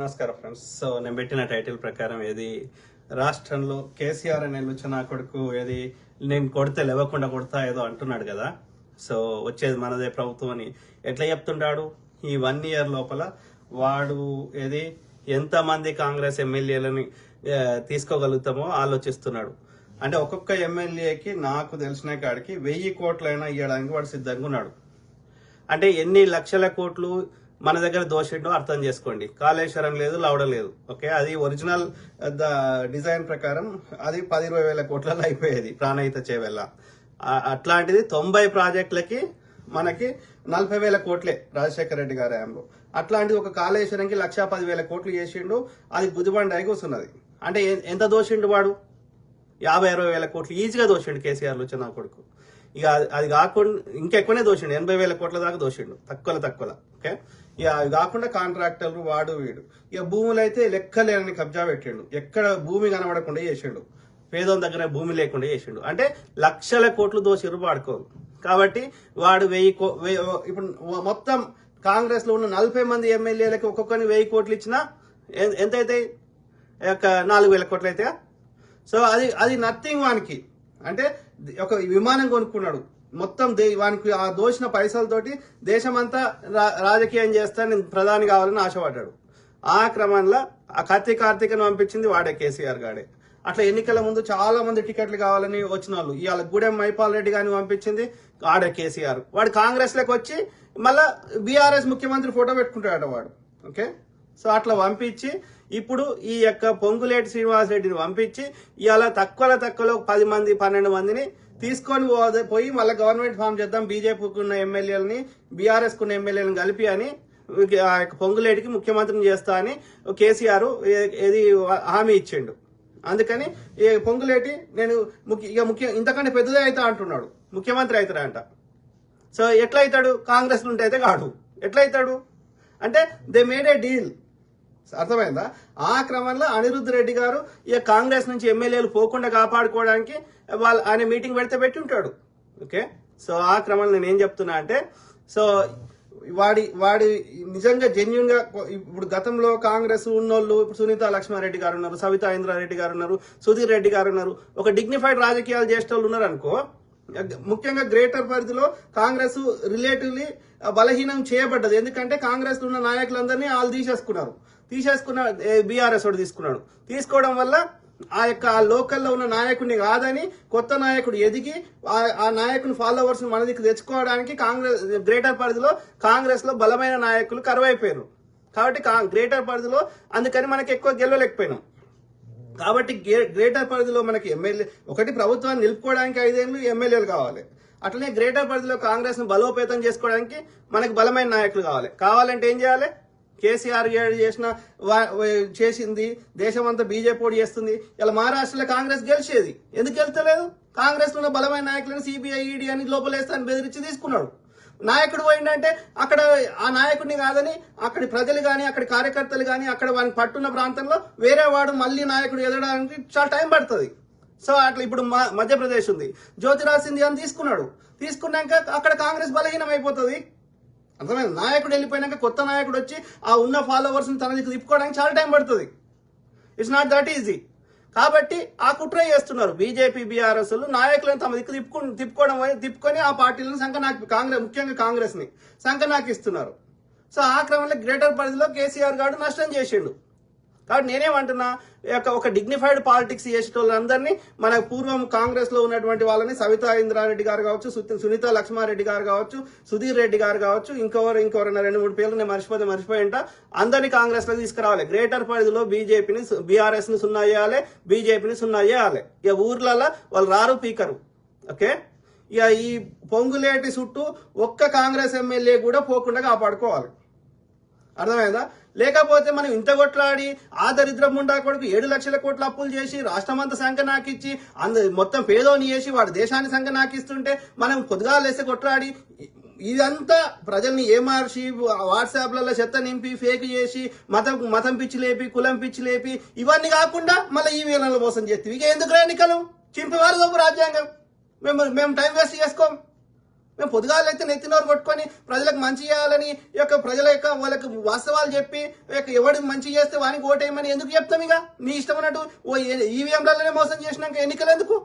నమస్కారం friends so నేను పెట్టిన టైటిల్ ప్రకారం ఏది? రాష్ట్రంలో కేసీఆర్ అనే లుచ్చనా కొడుకు ఏది? నేను కొడితే లేవకుండా కొడతా ఏదో అంటున్నాడు కదా. సో వచ్చేది మనదే ప్రభుత్వం అని. ఎట్లా చెప్తుంటాడు? ఈ వన్ ఇయర్ లోపల వాడు ఏది? ఎంతమంది కాంగ్రెస్ ఎమ్మెల్యేలని తీసుకోగలుగుతామో ఆలోచిస్తున్నాడు. అంటే ఒక్కొక్క ఎమ్మెల్యేకి నాకు తెలిసిన కాడికి వెయ్యి కోట్లైనా ఇవ్వడానికి వాడు సిద్ధంగా ఉన్నాడు. అంటే ఎన్ని లక్షల కోట్లు మన దగ్గర దోషిండో అర్థం చేసుకోండి. కాళేశ్వరం లేదు లవడం లేదు. ఓకే? అది ఒరిజినల్ uh, ద డిజైన్ ప్రకారం అది పది ఇరవై వేల కోట్లలో అయిపోయేది ప్రాణహిత చేవెళ్ళ. అట్లాంటిది తొంభై ప్రాజెక్టులకి మనకి నలభై వేల కోట్లే రాజశేఖర రెడ్డి గారి హయాంలో. అట్లాంటిది ఒక కాళేశ్వరంకి లక్షా పది వేల కోట్లు చేసిండు అది గుదిబండ అయి కూర్చున్నది అంటే ఎంత దోషిండు వాడు? యాభై అరవై వేల కోట్లు. ఈజీగా దోషిండు కేసీఆర్లు చిన్న కొడుకు. ఇక అది- అది కాకుండా ఇంకెక్కువనే దోషిండు. ఎనభై వేల కోట్ల దాకా దోషిండు. తక్కువలో తక్కువలో. ఓకే? ఇక అది కాకుండా కాంట్రాక్టర్లు వాడు వీడు. ఇక భూములు అయితే లెక్కలేని కబ్జా పెట్టిండు. ఎక్కడ భూమి కనబడకుండా చేసిండు. పేదోని దగ్గర భూమి లేకుండా చేసిండు. అంటే లక్షల కోట్లు దోషిరు వాడుకోరు కాబట్టి వాడు వెయ్యి కో ఇప్పుడు మొత్తం కాంగ్రెస్లో ఉన్న నలభై మంది ఎమ్మెల్యేలకు ఒక్కొక్కరిని వెయ్యి కోట్లు ఇచ్చినా ఎంత అవుతాయి ఒక నాలుగు వేల కోట్లు అయితే సో అది అది నథింగ్ వానికి. అంటే ఒక విమానం కొనుక్కున్నాడు. మొత్తం దే వానికి ఆ దోచిన పైసలతోటి దేశమంతా రా- రాజకీయం చేస్తా నేను ప్రధాని కావాలని ఆశపడ్డాడు. ఆ క్రమంలో ఆ కత్తి కార్తీకను పంపించింది వాడే కేసీఆర్ గాడే. అట్లా ఎన్నికల ముందు చాలా మంది టికెట్లు కావాలని వచ్చిన వాళ్ళు ఇవాళ గూడెం మైపాల్ రెడ్డి గారిని పంపించింది ఆడే కేసీఆర్. వాడు కాంగ్రెస్లోకి వచ్చి మళ్ళా బీఆర్ఎస్ ముఖ్యమంత్రి ఫోటో పెట్టుకుంటాడట వాడు. ఓకే? సో అట్లా పంపించి ఇప్పుడు ఈ యొక్క పొంగులేటి శ్రీనివాస్ రెడ్డిని పంపించి ఇలా తక్కువలో తక్కువలో పది మంది పన్నెండు మందిని తీసుకొని పోయి మళ్ళీ గవర్నమెంట్ ఫామ్ చేద్దాం బీజేపీకి ఉన్న ఎమ్మెల్యేలని బీఆర్ఎస్కి ఉన్న ఎమ్మెల్యేలను కలిపి అని ఆ యొక్క పొంగులేటికి ముఖ్యమంత్రిని చేస్తా అని కేసీఆర్ ఇది ఏది హామీ ఇచ్చిండు. అందుకని ఈ పొంగులేటి నేను ముఖ్య ఇక ముఖ్య ఇంతకంటే పెద్దదే అవుతా అంటున్నాడు. ముఖ్యమంత్రి అవుతాడంట సో ఎట్లయితాడు? కాంగ్రెస్ నుండి అయితే కాడు. ఎట్లయితాడు? అవుతాడు అంటే దే మేడ్ ఏ డీల్. అర్థమైందా? ఆ క్రమంలో అనిరుద్ధ్ రెడ్డి గారు ఇక కాంగ్రెస్ నుంచి ఎమ్మెల్యేలు పోకుండా కాపాడుకోవడానికి వాళ్ళు ఆయన మీటింగ్ పెడితే పెట్టి ఉంటాడు ఓకే? సో ఆ క్రమంలో నేను ఏం చెప్తున్నా అంటే సో వాడి వాడి నిజంగా జెన్యున్గా ఇప్పుడు గతంలో కాంగ్రెస్ ఉన్నోళ్ళు ఇప్పుడు సునీత లక్ష్మారెడ్డి గారు ఉన్నారు సవితా ఇంద్రారెడ్డి గారు ఉన్నారు సుధీర్ రెడ్డి గారు ఉన్నారు ఒక డిగ్నిఫైడ్ రాజకీయాలు చేసే వాళ్ళు ఉన్నారు అనుకో ముఖ్యంగా గ్రేటర్ పరిధిలో కాంగ్రెస్ రిలేటివ్లీ బలహీనం చేయబడ్డది. ఎందుకంటే కాంగ్రెస్ ఉన్న నాయకులందరినీ వాళ్ళు తీసేసుకున్నారు. తీసేసుకున్న బీఆర్ఎస్ వాడు తీసుకున్నాడు. తీసుకోవడం వల్ల ఆ యొక్క ఆ లోకల్లో ఉన్న నాయకుడిని కాదని కొత్త నాయకుడు ఎదిగి ఆ- నాయకుని ఫాలోవర్స్ మన దిక్కు తెచ్చుకోవడానికి కాంగ్రెస్ గ్రేటర్ పరిధిలో కాంగ్రెస్లో బలమైన నాయకులు కరువైపోయారు కాబట్టి గ్రేటర్ పరిధిలో అందుకని మనకి ఎక్కువ గెలవలేకపోయినాం. కాబట్టి గే- గ్రేటర్ పరిధిలో మనకి ఎమ్మెల్యే ఒకటి ప్రభుత్వాన్ని నిలుపుకోవడానికి ఐదేళ్ళు ఎమ్మెల్యేలు కావాలి. అట్లనే గ్రేటర్ పరిధిలో కాంగ్రెస్ను బలోపేతం చేసుకోవడానికి మనకి బలమైన నాయకులు కావాలి. కావాలంటే ఏం చేయాలి? కేసీఆర్ చేసిన వా- చేసింది దేశమంతా బీజేపీ చేస్తుంది. ఇలా మహారాష్ట్రలో కాంగ్రెస్ గెలిచేది. ఎందుకు గెలుతలేదు కాంగ్రెస్లో ఉన్న బలమైన నాయకులను సిబిఐ ఈడీ అని లోపలేస్తాను బెదిరించి తీసుకున్నాడు. నాయకుడు పోయిందంటే అక్కడ ఆ నాయకుడిని కాదని అక్కడి ప్రజలు కానీ అక్కడి కార్యకర్తలు కానీ అక్కడ వాని పట్టున్న ప్రాంతంలో వేరే వాడు మళ్ళీ నాయకుడు ఎదగడానికి చాలా టైం పడుతుంది. సో అట్లా ఇప్పుడు మ- మధ్యప్రదేశ్ ఉంది. జ్యోతిరాజ్ సింధియా అని తీసుకున్నాడు. తీసుకున్నాక అక్కడ కాంగ్రెస్ బలహీనం అయిపోతుంది అర్థమైంది? నాయకుడు వెళ్ళిపోయినాక కొత్త నాయకుడు వచ్చి ఆ ఉన్న ఫాలోవర్స్ని తన దిక్కు తిప్పుకోవడానికి చాలా టైం పడుతుంది. ఇట్స్ నాట్ దట్ ఈజీ కాబట్టి ఆ కుట్ర చేస్తున్నారు. బీజేపీ బీఆర్ఎస్లు నాయకులను తమ దిక్కు తిప్పుకు తిప్పుకోవడం తిప్పుకొని ఆ పార్టీలను సంఖ నాకు కాంగ్రెస్ ముఖ్యంగా కాంగ్రెస్ని సంఖ నాకు ఇస్తున్నారు సో ఆ క్రమంలో గ్రేటర్ పరిధిలో కేసీఆర్ గారు నష్టం చేసిండు. కాబట్టి నేనేమంటున్నా యొక్క ఒక డిగ్నిఫైడ్ పాలిటిక్స్ చేసేటోళ్ళందరినీ మన పూర్వం కాంగ్రెస్లో ఉన్నటువంటి వాళ్ళని సవితా ఇంద్రారెడ్డి గారు కావచ్చు సునీత లక్ష్మారెడ్డి గారు కావచ్చు సుధీర్ రెడ్డి గారు కావచ్చు ఇంకెవరు ఇంకెవరైనా రెండు మూడు పేర్లు నేను మర్చిపోతే మర్చిపోయింట అందరినీ కాంగ్రెస్లో తీసుకురావాలి. గ్రేటర్ పరిధిలో బీజేపీని బీఆర్ఎస్ని సున్నా చేయాలి బీజేపీని సున్నా చేయాలి. ఇక ఊర్లలో వాళ్ళు రారు పీకరు. ఓకే? ఇక ఈ పొంగులేటి చుట్టూ ఒక్క కాంగ్రెస్ ఎమ్మెల్యే కూడా పోకుండా కాపాడుకోవాలి. అర్థమైందా? లేకపోతే మనం ఇంత కొట్లాడి ఆ దరిద్రం కొడుకు ఏడు లక్షల కోట్ల అప్పులు చేసి రాష్ట్రం అంతా సంఖ్య నాకిచ్చి అంద మొత్తం పేదోని చేసి వాడు దేశాన్ని సంఖ్య నాకిస్తుంటే మనం కొద్దిగా లేస్తే కొట్లాడి ఇదంతా ప్రజల్ని ఏమార్చి వాట్సాప్లలో చెత్త నింపి ఫేక్ చేసి మతం మతం పిచ్చి లేపి కులం పిచ్చి లేపి ఇవన్నీ కాకుండా మళ్ళీ ఈ వేలలో మోసం చేస్తే ఇక ఎందుకు ఎన్నికలు? చింపేవారు రాజ్యాంగం. మేము మేము టైం వేస్ట్ చేసుకోం. మేము పొద్దుగాలు అయితే నెత్తినోరు కొట్టుకొని ప్రజలకు మంచి చేయాలని ఈ యొక్క ప్రజల యొక్క వాళ్ళకి వాస్తవాలు చెప్పి ఎవడు మంచి చేస్తే వానికి ఓటేయమని ఎందుకు చెప్తాం ఇక? నీ ఇష్టం అన్నట్టు ఓ ఈవీఎంలలోనే మోసం చేసినాక ఎన్నికలు ఎందుకు?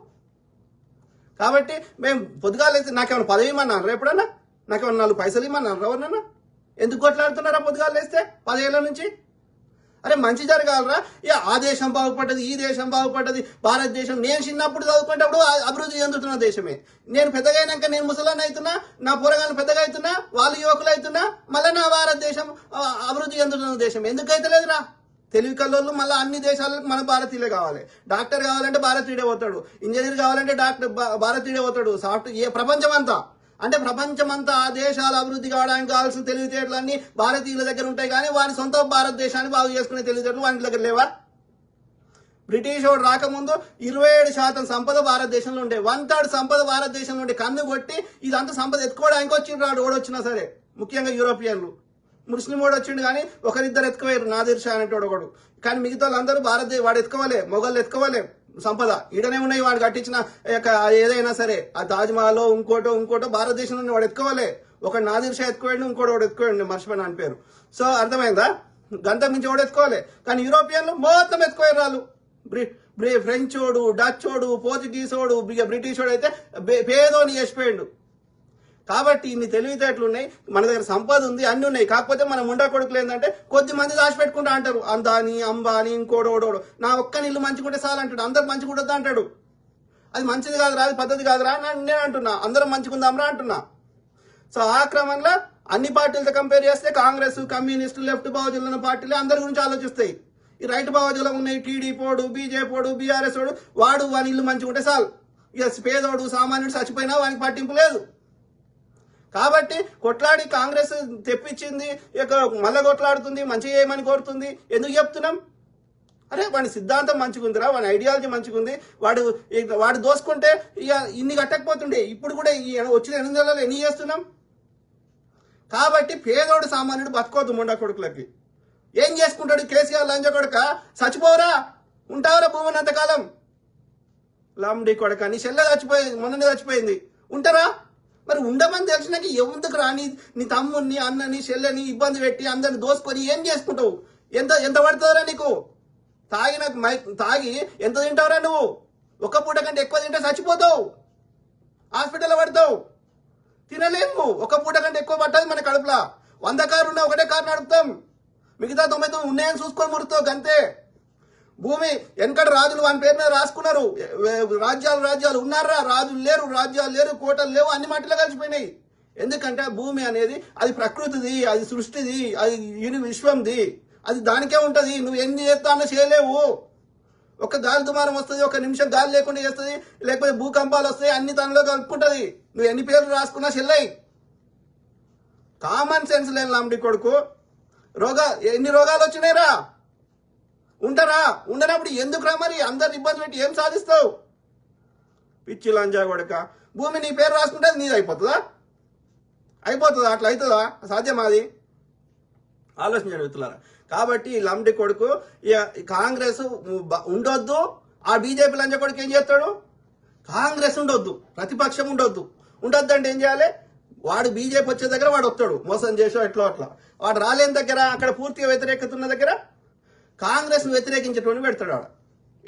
కాబట్టి మేము పొద్దుగాలైతే అయితే నాకేమైనా పదవి ఇమ్మన్నారు ఎప్పుడన్నా? నాకేమైనా నాలుగు పైసలు ఇమ్మన్నారు ఎవరినన్నా? ఎందుకు కొట్లాడుతున్నారా పొద్దుగాలు వేస్తే పదేళ్ళ నుంచి? అరే మంచి జరగాలరా. ఇక ఆ దేశం బాగుపడ్డది ఈ దేశం బాగుపడ్డది భారతదేశం. నేను చిన్నప్పుడు చదువుకునేటప్పుడు అభివృద్ధి చెందుతున్న దేశమే. నేను పెద్దగైనాక నేను ముసలాన్ని అవుతున్నా నా పూరగాలు పెద్దగా అవుతున్నా వాళ్ళు యువకులు అవుతున్నా మళ్ళీ నా భారతదేశం అభివృద్ధి చెందుతున్న దేశం ఎందుకు అయితే లేదురా? తెలివి కల్లోళ్ళు మళ్ళీ అన్ని దేశాలకు మన భారతీయులే కావాలి. డాక్టర్ కావాలంటే భారతీయుడే పోతాడు. ఇంజనీర్ కావాలంటే డాక్టర్ భారతీయుడే పోతాడు. సాఫ్ట్ ఏ ప్రపంచం అంతా అంటే ప్రపంచమంతా ఆ దేశాల అభివృద్ధి కావడానికి కావాల్సిన తెలివితేటలన్నీ భారతీయుల దగ్గర ఉంటాయి కానీ వారి సొంత భారతదేశాన్ని బాగు చేసుకునే తెలివితేటలు వారి దగ్గర లేవా? బ్రిటిష్ వాడు రాకముందు ఇరవై ఏడు శాతం సంపద భారతదేశంలో ఉండే వన్ థర్డ్ సంపద భారతదేశంలో ఉండే కన్ను కొట్టి ఇదంతా సంపద ఎత్తుకోవడానికి వచ్చిండు రాడు ఓడొచ్చినా సరే. ముఖ్యంగా యూరోపియన్లు. ముస్లిం వాడు వచ్చిండు కానీ ఒకరిద్దరు ఎత్తుకోలేరు నాదిర్ షా అనేటోడు ఒకడు. కానీ మిగతా వాళ్ళందరూ భారతదేశ వాడు ఎత్తుకోవలే మొగలు ఎత్తుకోవాలి. సంపద. ఈడనే ఉన్నాయి వాడు కట్టించిన యొక్క ఏదైనా సరే. ఆ తాజ్మహల్ ఇంకోటో ఇంకోటో భారతదేశంలో వాడు ఎత్తుకోవాలి. ఒక నాదిర్ షా ఎత్తుకోండి ఇంకోటి వాడు ఎత్తుకోండి మర్చిపోయిన అని పేరు. సో అర్థమైందా? గంట మించి వాడు ఎత్తుకోవాలి. కానీ యూరోపియన్లు మొత్తం ఎత్తుకోయారు వాళ్ళు బ్రి బ్రి ఫ్రెంచోడు పోర్చుగీస్ ఓడు బ్రిటిష్ ఓడు అయితే బే- పేదోని చేసిపోయిండు. కాబట్టి ఇన్ని తెలివితేటలు ఉన్నాయి మన దగ్గర సంపద ఉంది అన్ని ఉన్నాయి. కాకపోతే మనం ముండా కొడుకులు ఏంటంటే కొద్ది మంది దాచిపెట్టుకుంటా అంటారు అందాని అంబాని ఇంకోడోడోడు నా ఒక్క నీళ్ళు మంచిగుంటే చాలు అంటాడు అందరు మంచిగుండద్దు అంటాడు? అది మంచిది కాదురా అది పద్ధతి కాదురా నేను అంటున్నా. అందరం మంచిగుందాంరా అంటున్నా. సో ఆ క్రమంలో అన్ని పార్టీలతో కంపేర్ చేస్తే కాంగ్రెస్ కమ్యూనిస్టు లెఫ్ట్ భావజులు పార్టీలు అందరి గురించి ఆలోచిస్తాయి. ఈ రైట్ భావజలం ఉన్నాయి టీడీ పోడు బీఆర్ఎస్ వాడు వాడు వాని ఇల్లు మంచిగా ఉంటే చాలు. ఇక పేదోడు సామాన్యుడు చచ్చిపోయినా వానికి పట్టింపు లేదు. కాబట్టి కొట్లాడి కాంగ్రెస్ తెప్పించింది ఇక మళ్ళీ కొట్లాడుతుంది మంచి చేయమని కోరుతుంది. ఎందుకు చెప్తున్నాం? అరే వాడి సిద్ధాంతం మంచిగుందిరా వాడి ఐడియాలజీ మంచిగుంది వాడు ఇక వాడు దోసుకుంటే ఇక ఇన్ని కట్టకపోతుండే. ఇప్పుడు కూడా ఈ వచ్చిన ఎనిమిది నెలలు ఎన్ని చేస్తున్నాం? కాబట్టి పేదోడు సామాన్యుడు బతకోద్దు ముండా కొడుకులకి. ఏం చేసుకుంటాడు? కేసీఆర్ లంజ కొడుక? చచ్చిపోరా ఉంటావురా భూమిని అంతకాలం లాంబడి కొడక నీ చెల్లె చచ్చిపోయింది మొన్ననే చచ్చిపోయింది. ఉంటారా? మరి ఉండమని తెలిసినాక ఎందుకు రాని నీ తమ్ముడిని అన్నని చెల్లెని ఇబ్బంది పెట్టి అందరిని దోసుకొని ఏం చేసుకుంటావు ఎంత ఎంత పడుతుందిరా నీకు? తాగిన మై తాగి ఎంత తింటావురా నువ్వు? ఒక్క పూట కంటే ఎక్కువ తింటే చచ్చిపోతావు. హాస్పిటల్లో పడతావు. తినలేము ఒక పూట కంటే ఎక్కువ పట్టదు మన కడుపులా. వంద కారు ఉన్నా ఒకటే కారు నడుపుతాం. మిగతా తొంభై తొమ్మిది ఉన్నాయని చూసుకొని మురుతావు అంతే భూమి వెనకడ రాజులు వాని పేరు మీద రాసుకున్నారు. రాజ్యాలు రాజ్యాలు ఉన్నారా? రాజులు లేరు రాజ్యాలు లేరు కోటలు లేవు అన్ని మట్టిలో కలిసిపోయినాయి. ఎందుకంటే భూమి అనేది అది ప్రకృతిది అది సృష్టిది అది ఇది విశ్వంది. అది దానికే ఉంటుంది. నువ్వు ఎన్ని చేస్తానో చేయలేవు. ఒక గాలి దుమారం వస్తుంది ఒక నిమిషం గాలి లేకుండా చేస్తుంది లేకపోతే భూకంపాలు వస్తాయి అన్ని తనలో కలుపుకుంటుంది. నువ్వు ఎన్ని పేర్లు రాసుకున్నా చెల్లై కామన్ సెన్స్ లేని లాంటి కొడుకు. రోగా ఎన్ని రోగాలు వచ్చినాయిరా? ఉంటారా ఉండనప్పుడు ఎందుకు రా మరి? అందరిని ఇబ్బంది పెట్టి ఏం సాధిస్తావు? పిచ్చి లంజా కొడక. భూమి నీ పేరు రాసుకుంటే నీది అయిపోతుందా? అయిపోతుందా? అట్లా అవుతుందా? సాధ్యమా అది? ఆలోచించండి మిత్రులారా. కాబట్టి ఈ లంబడి కొడుకు ఇక కాంగ్రెస్ ఉండొద్దు. ఆ బీజేపీ లంజ కొడుకు ఏం చేస్తాడు? కాంగ్రెస్ ఉండొద్దు. ప్రతిపక్షం ఉండొద్దు. ఉండొద్దు అంటే ఏం చేయాలి? వాడు బీజేపీ వచ్చే దగ్గర వాడు వస్తాడు. మోసం చేసో ఎట్లా అట్లా. వాడు రాలేని దగ్గర అక్కడ పూర్తిగా వ్యతిరేకత ఉన్న దగ్గర కాంగ్రెస్ వ్యతిరేకించేటువంటి పెడతాడు ఆడ.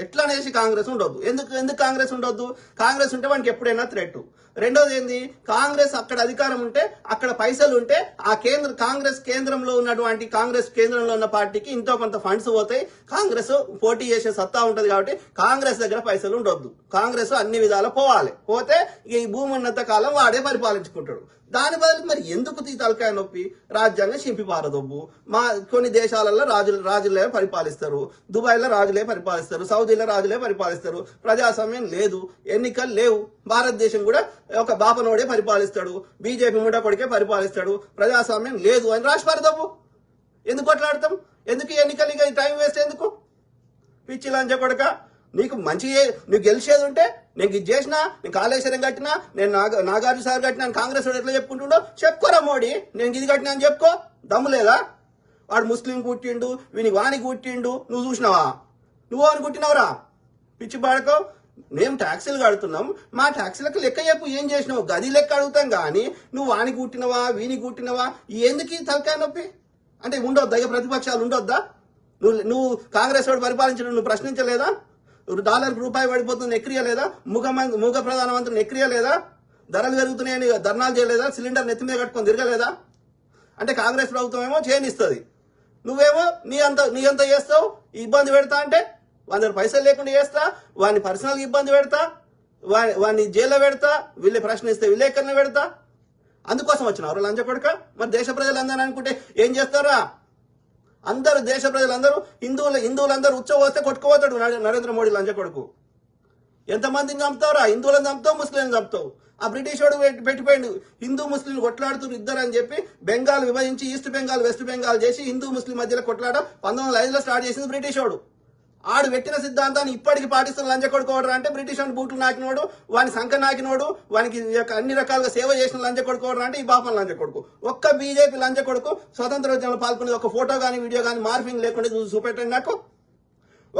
ఎట్లా అనేసి కాంగ్రెస్ ఉండొద్దు. ఎందుకు ఎందుకు కాంగ్రెస్ ఉండొద్దు? కాంగ్రెస్ ఉంటే వానికి ఎప్పుడైనా థ్రెట్ రెండోది ఏంది? కాంగ్రెస్ అక్కడ అధికారం ఉంటే అక్కడ పైసలు ఉంటే ఆ కేంద్ర కాంగ్రెస్ కేంద్రంలో ఉన్నటువంటి కాంగ్రెస్ కేంద్రంలో ఉన్న పార్టీకి ఇంతో కొంత ఫండ్స్ పోతాయి. కాంగ్రెస్ పోటీ చేసే సత్తా ఉంటది కాబట్టి కాంగ్రెస్ దగ్గర పైసలు ఉండొద్దు. కాంగ్రెస్ అన్ని విధాలు పోవాలి. పోతే ఈ భూమి ఉన్నంత కాలం వాడే పరిపాలించుకుంటాడు. దాని బదులు మరి ఎందుకు తీ తలకాయ నొప్పి? రాజ్యాంగం చింపి పారదొబ్బు మా కొన్ని దేశాలలో రాజులు రాజులే పరిపాలిస్తారు. దుబాయ్లో రాజులే పరిపాలిస్తారు. సౌదీలో రాజులే పరిపాలిస్తారు. ప్రజాస్వామ్యం లేదు. ఎన్నికలు లేవు. భారతదేశం కూడా ఒక బాపనోడే పరిపాలిస్తాడు. బీజేపీ ముండా కొడికే పరిపాలిస్తాడు. ప్రజాస్వామ్యం లేదు అని రాసి పారదొబ్బు ఎందుకు కొట్లాడతాం? ఎందుకు ఎన్నికలు? ఇక టైం వేస్ట్ ఎందుకు? పిచ్చి లంచ కొడక నీకు మంచి నువ్వు గెలిచేది ఉంటే నేను ఇది చేసినా నేను కాళేశ్వరం కట్టినా నేను నాగ నాగార్జున సార్ కట్టినా కాంగ్రెస్ వాడు ఎట్లా చెప్పుకుంటుండో చెప్పుకోరా మోడీ. నేను ఇది కట్టినా అని చెప్పుకో. దమ్ము లేదా? వాడు ముస్లిం కుట్టిండు వీని వాని కుట్టిండు నువ్వు చూసినావా? నువ్వు అని కుట్టినవరా? పిచ్చి పాడకో. మేము ట్యాక్సీలు కడుతున్నాం. మా ట్యాక్సీలకు లెక్క చెప్పు ఏం చేసినావు? గది లెక్క అడుగుతాం కానీ నువ్వు వాని కుట్టినవా వీని కుట్టినవా? ఎందుకు తలకాయ నొప్పి? అంటే ఉండొద్దా? ఇక ప్రతిపక్షాలు ఉండొద్దా? నువ్వు నువ్వు కాంగ్రెస్ వాడు పరిపాలించడం నువ్వు ప్రశ్నించలేదా? డాలర్ రూపాయి పడిపోతుంది ఎక్రియలేదా ముఖ మం- ముఖ ప్రధానమంత్రిని ఎక్రియలేదా ధరలు పెరుగుతున్నాయని ధర్నాలు చేయలేదా? సిలిండర్ నెత్తి మీద కట్టుకొని తిరగలేదా? అంటే కాంగ్రెస్ ప్రభుత్వం ఏమో చేయనిస్తుంది. నువ్వేమో నీ అంత నీ అంత చేస్తావు ఇబ్బంది పెడతా అంటే వాళ్ళ పైసలు లేకుండా చేస్తా వాడిని పర్సనల్ ఇబ్బంది పెడతా వాని వాడిని జైల్లో పెడతా వీళ్ళే ప్రశ్నిస్తే విలేకరణ పెడతా. అందుకోసం వచ్చినారు లంచ కొడక మరి దేశ ప్రజలందరూ అనుకుంటే ఏం చేస్తారా? అందరూ దేశ ప్రజలందరూ హిందువులు హిందువులందరూ ఉచ్చబోస్తే కొట్టుకుపోతాడు నరేంద్ర మోడీ లంచ కొడుకు. ఎంతమందిని చంపుతావురా హిందువులను చంపుతావు ముస్లింలను చంపుతావు? ఆ బ్రిటిష్ వాడు పెట్టి- పెట్టిపోయిండు. హిందూ ముస్లింలు కొట్లాడుతున్న ఇద్దరు అని చెప్పి బెంగాల్ విభజించి ఈస్ట్ బెంగాల్ వెస్ట్ బెంగాల్ చేసి హిందూ ముస్లిం మధ్యలో కొట్లాడ పంతొమ్మిది వందల ఐదులో స్టార్ట్ చేసింది బ్రిటిష్ వాడు. ఆడు పెట్టిన సిద్ధాంతాన్ని ఇప్పటికి పాటిస్తున్న లంచ కొడుకోవడం అంటే బ్రిటిష్ వాడిని బూట్లు నాకినోడు వాని సంఖ నాకినోడు వానికి యొక్క అన్ని రకాలుగా సేవ చేసిన లంచ కొడుకోవడం అంటే ఈ బాపన లంచ కొడుకు. ఒక్క బీజేపీ లంచ కొడుకు స్వతంత్ర పాల్గొనేది ఒక ఫోటో కానీ వీడియో కానీ మార్ఫింగ్ లేకుండా చూసి చూపెట్టండి నాకు.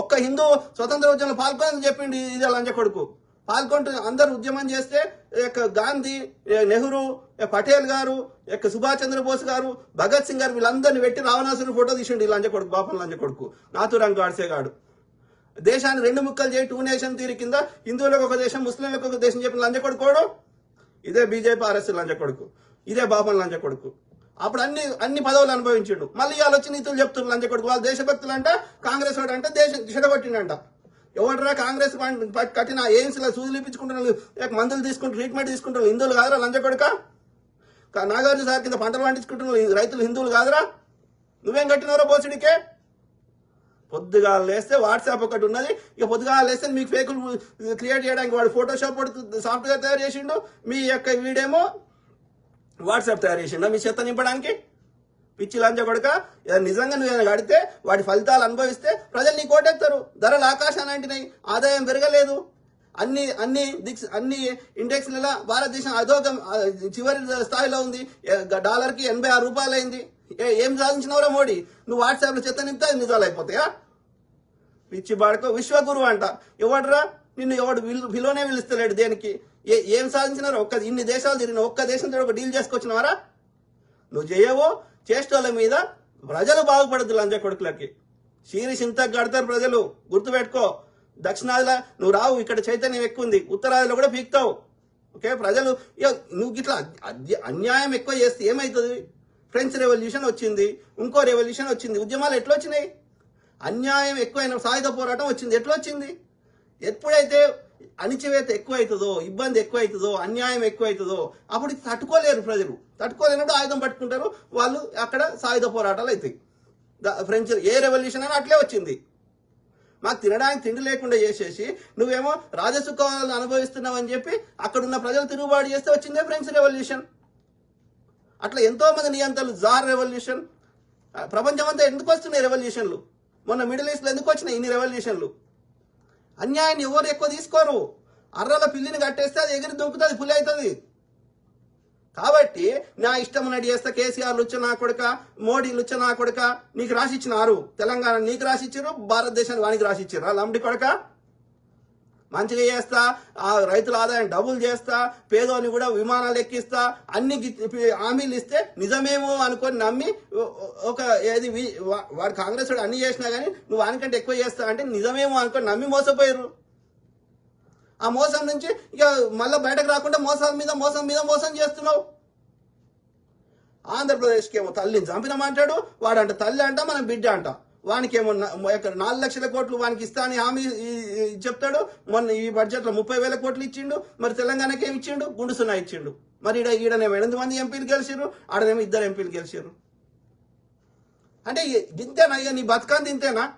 ఒక్క హిందూ స్వతంత్ర ఉద్యమంలో పాల్గొనని చెప్పిండు ఇది లంచ కొడుకు. పాల్గొంటు అందరు ఉద్యమం చేస్తే యొక్క గాంధీ నెహ్రూ పటేల్ గారు యొక్క సుభాష్ చంద్రబోస్ గారు భగత్ సింగ్ గారు వీళ్ళందరినీ పెట్టి రావణాసుని ఫోటో తీసిండు ఈ లంచ కొడుకు బాపన్ లంచ కొడుకు. నాతురంగ్ గాడ్సే గాడు దేశాన్ని రెండు ముక్కలు చేయి టూ నేషన్ తీరి కింద హిందువులకు ఒక దేశం ముస్లింలకు ఒక దేశం చెప్పిన లంచ కొడుకోడు ఇదే బీజేపీ ఆర్ఎస్ లంచ కొడుకు. ఇదే బాపన్ లంచ కొడుకు. అప్పుడు అన్ని అన్ని పదవులు అనుభవించాడు. మళ్ళీ వాళ్ళు వచ్చి నీతులు చెప్తున్నారు లంచ కొడుకు. వాళ్ళు దేశభక్తులు అంట కాంగ్రెస్ వాడు అంటే దేశం చెడగొట్టిండంట. ఎవడరా కాంగ్రెస్ కట్టిన ఎయిమ్స్లో సూదులు ఇప్పించుకుంటున్నారు? లేక మందులు తీసుకుంటారు ట్రీట్మెంట్ తీసుకుంటారు హిందువులు కాదురా లంచ కొడుక? కా- నాగార్జున సార్ కింద పంటలు పండించుకుంటున్నారు రైతులు హిందువులు కాదురా? నువ్వేం కట్టినవరా బోసుడికే పొద్దుగాల లేస్తే వాట్సాప్ ఒకటి ఉన్నది. ఇక పొద్దుగాల లేస్తే మీకు ఫేకులు క్రియేట్ చేయడానికి వాడు ఫోటోషాప్ సాఫ్ట్వేర్ తయారు చేసిండు. మీ యొక్క వీడేమో వాట్సాప్ తయారు చేసిండు. మీ చెత్త నింపడానికి. పిచ్చి లంచ కొడుక నిజంగా నువ్వు ఏదైనా కడితే వాటి ఫలితాలు అనుభవిస్తే ప్రజలు నీ కోటెత్తారు ధరలు ఆకాశాన్ని అంటినాయి ఆదాయం పెరగలేదు. అన్ని అన్ని దిక్స్ అన్ని ఇండెక్స్లలో భారతదేశం అధోగం చివరి స్థాయిలో ఉంది. డాలర్కి ఎనభై ఆరు రూపాయలు అయింది ఏ- ఏం సాధించినవరా మోడీ? నువ్వు వాట్సాప్లో చెత్త నింపితే అది నిజాలు అయిపోతాయా? పిచ్చి బాడుకో విశ్వగురు అంట. ఎవడరా? నిన్ను ఎవడు విలువనే పిలుస్తలేడు దేనికి? ఏ ఏం సాధించినారా? ఒక్క ఇన్ని దేశాలు తిరిగిన ఒక్క దేశంతో ఒక డీల్ చేసుకొచ్చినవారా? నువ్వు చేయవో? చేష్టోళ్ళ మీద ప్రజలు బాగుపడద్దు లంజ కొడుకులకి. శిరీష్ ఇంత కడతారు ప్రజలు. గుర్తుపెట్టుకో. దక్షిణాదిలో నువ్వు రావు ఇక్కడ చైతన్యం ఎక్కువ ఉంది. ఉత్తరాదిలో కూడా పీక్తావు. ఓకే? ప్రజలు ఇక నువ్వు ఇట్లా అన్యాయం ఎక్కువ చేస్తే ఏమవుతుంది ఫ్రెంచ్ రెవల్యూషన్ వచ్చింది ఇంకో రెవల్యూషన్ వచ్చింది. ఉద్యమాలు ఎట్లా వచ్చినాయి అన్యాయం ఎక్కువైన సాయుధ పోరాటం వచ్చింది. ఎట్లా వచ్చింది ఎప్పుడైతే అణిచివేత ఎక్కువ అవుతుందో ఇబ్బంది ఎక్కువ అవుతుందో అన్యాయం ఎక్కువ అవుతుందో అప్పుడు తట్టుకోలేరు ప్రజలు. తట్టుకోలేనప్పుడు ఆయుధం పట్టుకుంటారు. వాళ్ళు అక్కడ సాయుధ పోరాటాలు అవుతాయి ఫ్రెంచ్ ఏ రెవల్యూషన్ అని అట్లే వచ్చింది. మాకు తినడానికి తిండి లేకుండా చేసేసి నువ్వేమో రాజసుఖాలను అనుభవిస్తున్నావు అని చెప్పి అక్కడున్న ప్రజలు తిరుగుబాటు చేస్తే వచ్చిందే ఫ్రెంచ్ రెవల్యూషన్. అట్లా ఎంతో మంది నియంత్రణలు జార్ రెవల్యూషన్ ప్రపంచమంతా ఎందుకు వస్తున్నాయి రెవల్యూషన్లు మొన్న మిడిల్ ఈస్ట్లో ఎందుకు వచ్చినాయి ఇన్ని రెవల్యూషన్లు అన్యాయాన్ని ఎవరు ఎక్కువ తీసుకోరు? అర్రల పిల్లిని కట్టేస్తే అది ఎగిరి దుంకుతుంది పులి అవుతుంది. కాబట్టి నా ఇష్టం నడి చేస్తే కేసీఆర్ లుచ్చ నా కొడుక మోడీ లుచ్చ నా కొడుక నీకు రాసిచ్చినారు. తెలంగాణ నీకు రాసిచ్చారు భారతదేశానికి వానికి రాసిచ్చారు ఆ లంబడి కొడక మంచిగా చేస్తా ఆ రైతుల ఆదాయం డబుల్ చేస్తా పేదోని కూడా విమానాలు ఎక్కిస్తా అన్ని హామీలు ఇస్తే నిజమేమో అనుకొని నమ్మి ఒక ఏది వాడు కాంగ్రెస్ వాడు అన్ని చేసినా కానీ నువ్వు వానికంటే ఎక్కువ చేస్తా అంటే నిజమేమో అనుకొని నమ్మి మోసపోయారు ఆ మోసం నుంచి ఇక మళ్ళీ బయటకు రాకుండా మోసాల మీద మోసం మీద మోసం చేస్తున్నావు. ఆంధ్రప్రదేశ్కి ఏమో తల్లిని చంపినమంటాడు వాడంట తల్లి అంట మనం బిడ్డ అంట. వానికి నా- నాలుగు లక్షల కోట్లు వానికి ఇస్తా అని హామీ చెప్తాడు. మొన్న ఈ బడ్జెట్లో ముప్పై వేల కోట్లు ఇచ్చిండు. మరి తెలంగాణకి ఏమి ఇచ్చిండు? గుండు సున్నా ఇచ్చిండు. మరి ఈడ ఈడనేమో ఎనిమిది మంది ఎంపీలు గెలిచారు ఆడనేమో ఇద్దరు ఎంపీలు గెలిచారు అంటే దింతేనా? ఇంతేనా ఇక నీ బతకాంది ఇంతేనా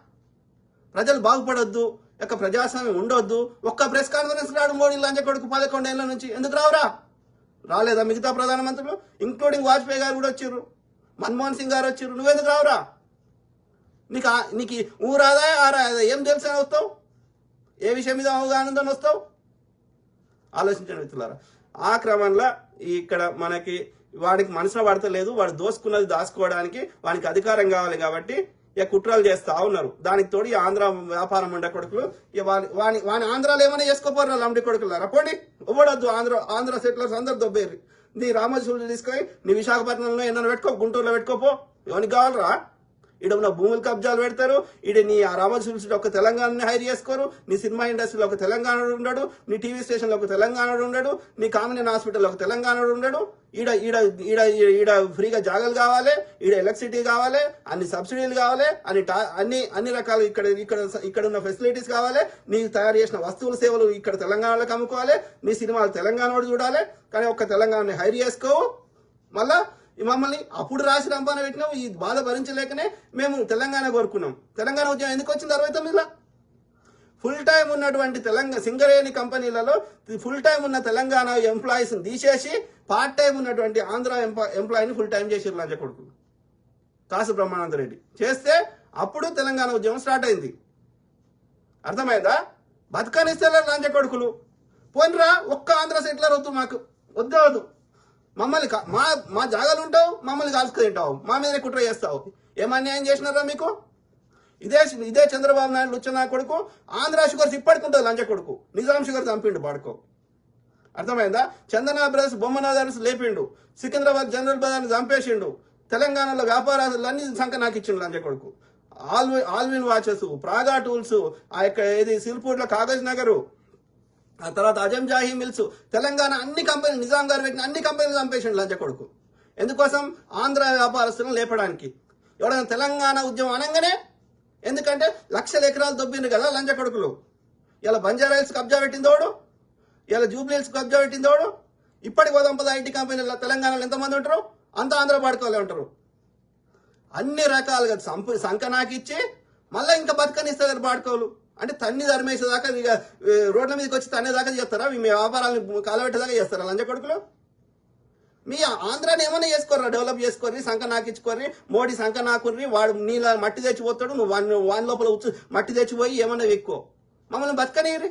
ప్రజలు బాగుపడొద్దు. యొక్క ప్రజాస్వామ్యం ఉండొద్దు. ఒక్క ప్రెస్ కాన్ఫరెన్స్ రాడు మోడీ లంచ కొడుకు పదకొండేళ్ళ నుంచి. ఎందుకు రావురా? రాలేదా మిగతా ప్రధానమంత్రులు? ఇంక్లూడింగ్ వాజ్పేయి గారు కూడా వచ్చారు మన్మోహన్ సింగ్ గారు వచ్చారు నువ్వెందుకు రావురా? నీకు ఆ- నీకు ఊరాదా ఆరాదా ఏం తెలుసు వస్తావు? ఏ విషయం మీద అవగాహన వస్తావు? ఆలోచించండి మిత్రులారా. ఆ క్రమంలో ఇక్కడ మనకి వాడికి మనసులో పడతలేదు వాడు దోసుకున్నది దాచుకోవడానికి వానికి అధికారం కావాలి కాబట్టి ఇక కుట్రలు చేస్తా ఉన్నారు. దానికి తోడు ఈ ఆంధ్ర వ్యాపారం ఉండే కొడుకులు ఇక వాని వాని వాని ఆంధ్రాలో ఏమైనా చేసుకోపోరు లంబడి కొడుకులారా? పోండి ఇవ్వడద్దు ఆంధ్ర ఆంధ్ర సెటిలర్స్ అందరు దొబ్బేరు నీ రామోజీలు తీసుకొని నీ విశాఖపట్నంలో ఏమైనా పెట్టుకో గుంటూరులో పెట్టుకోపో ఎవరికి కావాలరా? ఈడ ఉన్న భూములు కబ్జాలు పెడతారు. ఈడ నీ ఆ ఒక తెలంగాణని హైర్ చేసుకోరు. నీ సినిమా ఇండస్ట్రీలో ఒక తెలంగాణ ఉండడు. నీ టీవీ స్టేషన్లో ఒక తెలంగాణ ఉండడు. నీ కామినేని హాస్పిటల్లో ఒక తెలంగాణ ఉండడు. ఈడ ఈడ ఈడ ఈడ ఫ్రీగా జాగాలు కావాలి. ఈడ ఎలక్ట్రిసిటీ కావాలి. అన్ని సబ్సిడీలు కావాలి. అన్ని టా- అన్ని అన్ని రకాల ఇక్కడ ఇక్కడ ఇక్కడ ఉన్న ఫెసిలిటీస్ కావాలి. నీకు తయారు చేసిన వస్తువుల సేవలు ఇక్కడ తెలంగాణలోకి అమ్ముకోవాలి. నీ సినిమాలు తెలంగాణ చూడాలి. కానీ ఒక్క తెలంగాణని హైర్ చేసుకోవు మళ్ళా మమ్మల్ని అప్పుడు రాసి రంపాన పెట్టినాం ఈ బాధ భరించలేకనే మేము తెలంగాణ కోరుకున్నాం. తెలంగాణ ఉద్యమం ఎందుకు వచ్చింది అరవై తొమ్మిదిలో ఫుల్ టైం ఉన్నటువంటి తెలంగాణ సింగరేణి కంపెనీలలో ఫుల్ టైం ఉన్న తెలంగాణ ఎంప్లాయీస్ని తీసేసి పార్ట్ టైం ఉన్నటువంటి ఆంధ్ర ఎంప్లాయీని ఫుల్ టైం చేసి లంచ కొడుకు కాసు బ్రహ్మానంద రెడ్డి. చేస్తే అప్పుడు తెలంగాణ ఉద్యమం స్టార్ట్ అయింది. అర్థమైందా? బతకనిస్తే లంచ కొడుకులు పోయినరా ఒక్క ఆంధ్ర సెటిలర్ వద్దు మాకు. వద్దు వద్దు. మమ్మల్ని మా మా జాగాలు ఉంటావు మమ్మల్ని కాల్చుకు తింటావు. మా మీద కుట్ర చేస్తావు. ఏమన్యాయం చేసినారా మీకు? ఇదే ఇదే చంద్రబాబు నాయుడు వచ్చిన కొడుకు ఆంధ్ర షుగర్స్ ఇప్పటికుంటుంది లంచ కొడుకు. నిజాం షుగర్ చంపిండు పడుకో అర్థమైందా? చందన బ్రదర్స్ బొమ్మనాథర్స్ లేపిండు. సికింద్రాబాద్ జనరల్ బ్రదర్ని చంపేసిండు. తెలంగాణలో వ్యాపారాలన్నీ అన్ని నాకు ఇచ్చిండు లంచ కొడుకు. Alvin Alvin watches Praga tools ఆ యొక్క ఏది సిల్పూర్లో కాగజ్ నగరు ఆ తర్వాత అజం జాహీ మిల్స్ తెలంగాణ అన్ని కంపెనీలు నిజాం గారు పెట్టిన అన్ని కంపెనీలు చంపేసిండు లంచ కొడుకు. ఎందుకోసం ఆంధ్ర వ్యాపారస్తులను లేపడానికి. ఎవడైనా తెలంగాణ ఉద్యమం అనగానే ఎందుకంటే లక్షల ఎకరాలు దొబ్బిండు కదా లంచ కొడుకులు. ఇలా బంజారా హిల్స్ కబ్జా పెట్టిందోడు ఇలా జూబ్లీ హిల్స్ కబ్జా పెట్టిందోడు ఇప్పటికి పోదాం పద ఐటీ కంపెనీలు తెలంగాణలో ఎంతమంది ఉంటారు? అంత ఆంధ్ర పాడుకోవాలి ఉంటారు. అన్ని రకాలుగా సంప సంఖ ఇచ్చి మళ్ళీ ఇంకా బతకనిస్తారు పాడుకోలు అంటే తన్ని ధర్మేసేదాకా ఇక రోడ్ల మీదకి వచ్చి తన్నేదాకా చేస్తారా? మీ వ్యాపారాలను కాలబెట్టేదాకా చేస్తారా లంచ కొడుకులు? మీ ఆంధ్రాని ఏమైనా చేసుకోర్రా డెవలప్ చేసుకోర్రి సంఖ నాకించుకోర్రి మోడీ సంఖ నాకుర్రి వాడు నీళ్ళ మట్టి తెచ్చిపోతాడు నువ్వు వాని వాని లోపల ఉచ్చు మట్టి తెచ్చిపోయి ఏమన్నా ఎక్కువ. మమ్మల్ని బతకనీరి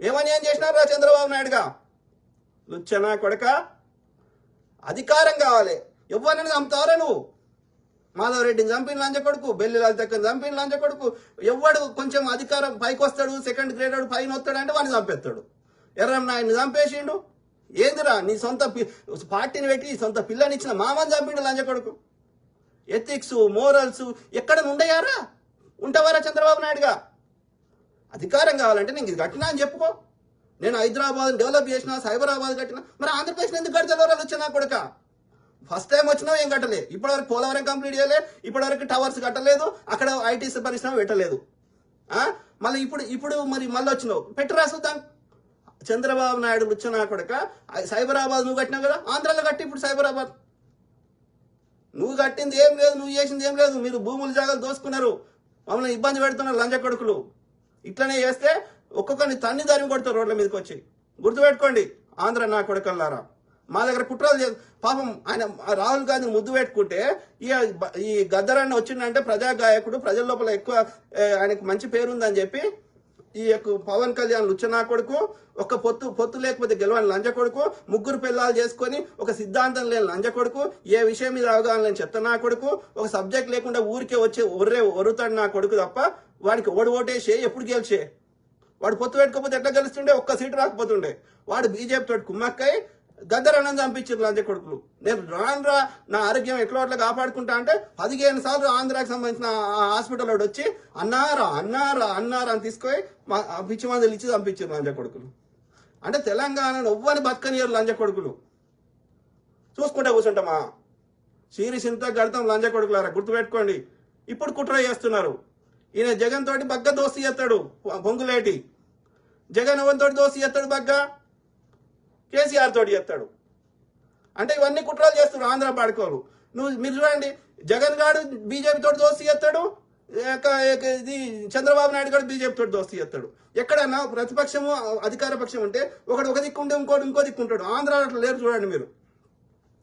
ఏమని ఏం చేసినారా చంద్రబాబు నాయుడుగా? లుచ్చనా కొడక అధికారం కావాలి. ఎవరిని చంపుతారా నువ్వు? మాధవరెడ్డిని చంపిన లంచ కొడుకు బెల్లి లలితక్కని చంపిన లంచ కొడుకు. ఎవడు కొంచెం అధికారం పైకి వస్తాడు సెకండ్ గ్రేడర్ పైన వస్తాడు అంటే వాడిని చంపేస్తాడు. ఎర్రం నాయుడిని చంపేసిండు. ఏందిరా నీ సొంత పి- పార్టీని పెట్టి సొంత సొంత పిల్లనిచ్చిన మామని చంపిండు లంచ కొడుకు. ఎథిక్స్ మోరల్స్ ఎక్కడ ఉండయారా ఉంటావారా చంద్రబాబు నాయుడుగా? అధికారం కావాలంటే నేను ఇది కట్టినా అని చెప్పుకో. నేను హైదరాబాద్ డెవలప్ చేసిన సైబరాబాద్ కట్టినా మరి ఆంధ్రప్రదేశ్ ఎందుకు కడతలేరు వచ్చినా కొడుక? ఫస్ట్ టైం వచ్చినావు ఏం కట్టలేదు ఇప్పటివరకు పోలవరం కంప్లీట్ చేయలే ఇప్పటివరకు టవర్స్ కట్టలేదు అక్కడ ఐటీ పరిశ్రమ పెట్టలేదు. మళ్ళీ ఇప్పుడు ఇప్పుడు మరి మళ్ళీ వచ్చినావు. పెట్టరా చూద్దాం చంద్రబాబు నాయుడు వచ్చినా కొడక సైబరాబాద్ నువ్వు కట్టినావు కదా ఆంధ్రాలో కట్టి ఇప్పుడు సైబరాబాద్. నువ్వు కట్టింది ఏం లేదు నువ్వు చేసింది ఏం లేదు మీరు భూముల జాగాలు దోసుకున్నారు. మమ్మల్ని ఇబ్బంది పెడుతున్నారు లంజ కొడుకులు. ఇట్లనే చేస్తే ఒక్కొక్కరిని తన్ని దారి కొడతారు రోడ్ల మీదకి వచ్చి. గుర్తుపెట్టుకోండి ఆంధ్ర నా కొడుకల్లారా. మా దగ్గర కుట్రలు చే పాపం ఆయన రాహుల్ గాంధీ ముద్దు పెట్టుకుంటే ఈ ఈ గద్దరన్న వచ్చిందంటే ప్రజా గాయకుడు ప్రజల లోపల ఎక్కువ ఆయనకు మంచి పేరు ఉందని చెప్పి ఈ యొక్క పవన్ కళ్యాణ్ లుచ్చనా కొడుకు ఒక పొత్తు పొత్తు లేకపోతే గెలవని లంజ కొడుకు ముగ్గురు పిల్లలు చేసుకొని ఒక సిద్ధాంతం లేని లంజ కొడుకు ఏ విషయం మీద అవగాహన లేని చెత్త నా కొడుకు ఒక సబ్జెక్ట్ లేకుండా ఊరికే వచ్చే ఒర్రే ఒరుతాడు నా కొడుకు తప్ప వాడికి ఓడి ఓటేసే ఎప్పుడు గెలిచే? వాడు పొత్తు పెట్టుకోకపోతే ఎట్లా గెలుస్తుండే? ఒక్క సీటు రాకపోతుండే. వాడు బీజేపీ తోటి కుమ్మక్కై గద్దరన్నం చంపించారు లంజ కొడుకులు. నేను రాను రా నా ఆరోగ్యం ఎట్లా అట్లా కాపాడుకుంటా అంటే పదిహేను సార్లు ఆంధ్రాకి సంబంధించిన హాస్పిటల్ వాడు వచ్చి అన్నారా అన్నారా అన్నారా అని తీసుకొని మా పిచ్చి మందులు ఇచ్చి చంపించారు లంజ కొడుకులు. అంటే తెలంగాణను ఎవ్వని బతకనియరు లంజ కొడుకులు. చూసుకుంటే కూర్చుంటామా సీరి ఇంత గడతాం లంజ కొడుకులారా గుర్తుపెట్టుకోండి. ఇప్పుడు కుట్ర చేస్తున్నారు. ఈయన జగన్ తోటి బగ్గ దోస్తీ చేస్తాడు బొంగులేటి. జగన్ ఎవరితోటి దోస్తీ చేస్తాడు బగ్గ. కేసీఆర్ తోటి చేస్తాడు. అంటే ఇవన్నీ కుట్రలు చేస్తున్నారు ఆంధ్ర పాడుకోరు నువ్వు మీరు చూడండి జగన్ గారు బీజేపీ తోటి దోస్తీ చేస్తాడు ఇది చంద్రబాబు నాయుడు గారు బీజేపీ తోటి దోస్తీ చేస్తాడు. ఎక్కడన్నా ప్రతిపక్షము అధికార పక్షం ఉంటే ఒకడు ఒక దిక్కు ఉంటే ఇంకోటి ఇంకో దిక్కు ఉంటాడు. ఆంధ్ర అట్లా లేరు చూడండి మీరు.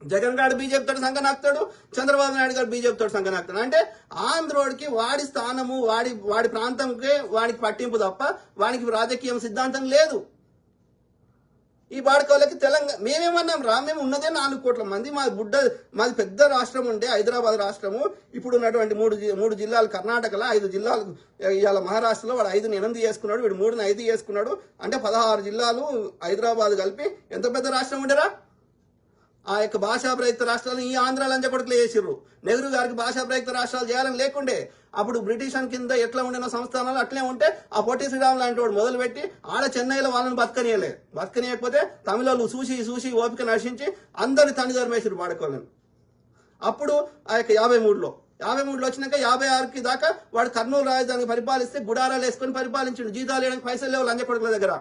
జగన్ గారు బీజేపీ తోటి సంఘ నాకుతాడు చంద్రబాబు నాయుడు గారు బీజేపీ తోటి సంఘ నాకుతాడు. అంటే ఆంధ్రోడికి వాడి స్థానము వాడి వాడి ప్రాంతంకే వాడికి పట్టింపు తప్ప వాడికి రాజకీయం సిద్ధాంతం లేదు. ఈ బాడకోళ్ళకి తెలంగాణ మేమేమన్నాం రా మేము ఉన్నదే నాలుగు కోట్ల మంది. మా బుడ్డ మాది పెద్ద రాష్ట్రం ఉండే హైదరాబాద్ రాష్ట్రము. ఇప్పుడు ఉన్నటువంటి మూడు జి- మూడు జిల్లాలు కర్ణాటకలో ఐదు జిల్లాలు ఇవాళ మహారాష్ట్రలో వాడు ఐదుని ఎనిమిది చేసుకున్నాడు వీడు మూడుని ఐదు చేసుకున్నాడు. అంటే పదహారు జిల్లాలు హైదరాబాద్ కలిపి ఎంత పెద్ద రాష్ట్రం ఉండేరా? ఆ యొక్క భాషా ప్రయుక్త రాష్ట్రాలను ఈ ఆంధ్ర లంచకొడుకులు చేసిర్రు. నెహ్రూ గారికి భాషా ప్రయుక్త రాష్ట్రాలు చేయాలని లేకుండే అప్పుడు బ్రిటిషన్ కింద ఎట్లా ఉండిన సంస్థానాలు అట్లే ఉంటే ఆ పొట్టి శ్రీరామ్ లాంటి వాడు మొదలుపెట్టి ఆడ చెన్నైలో వాళ్ళని బతకనీయలే. బతకనీయకపోతే తమిళలు చూసి చూసి ఓపిక నశించి అందరిని తని ధర్మేశ్వరు పాడుకోలేను అప్పుడు ఆ యొక్క యాభై మూడులో యాభై మూడులో వచ్చినాక యాభై ఆరుకి దాకా వాడు కర్నూలు రాజధాని పరిపాలిస్తే గుడారాలు వేసుకొని పరిపాలించండు. జీతాలు వేయడానికి పైసలు లేవు లంచకొడుకుల దగ్గర.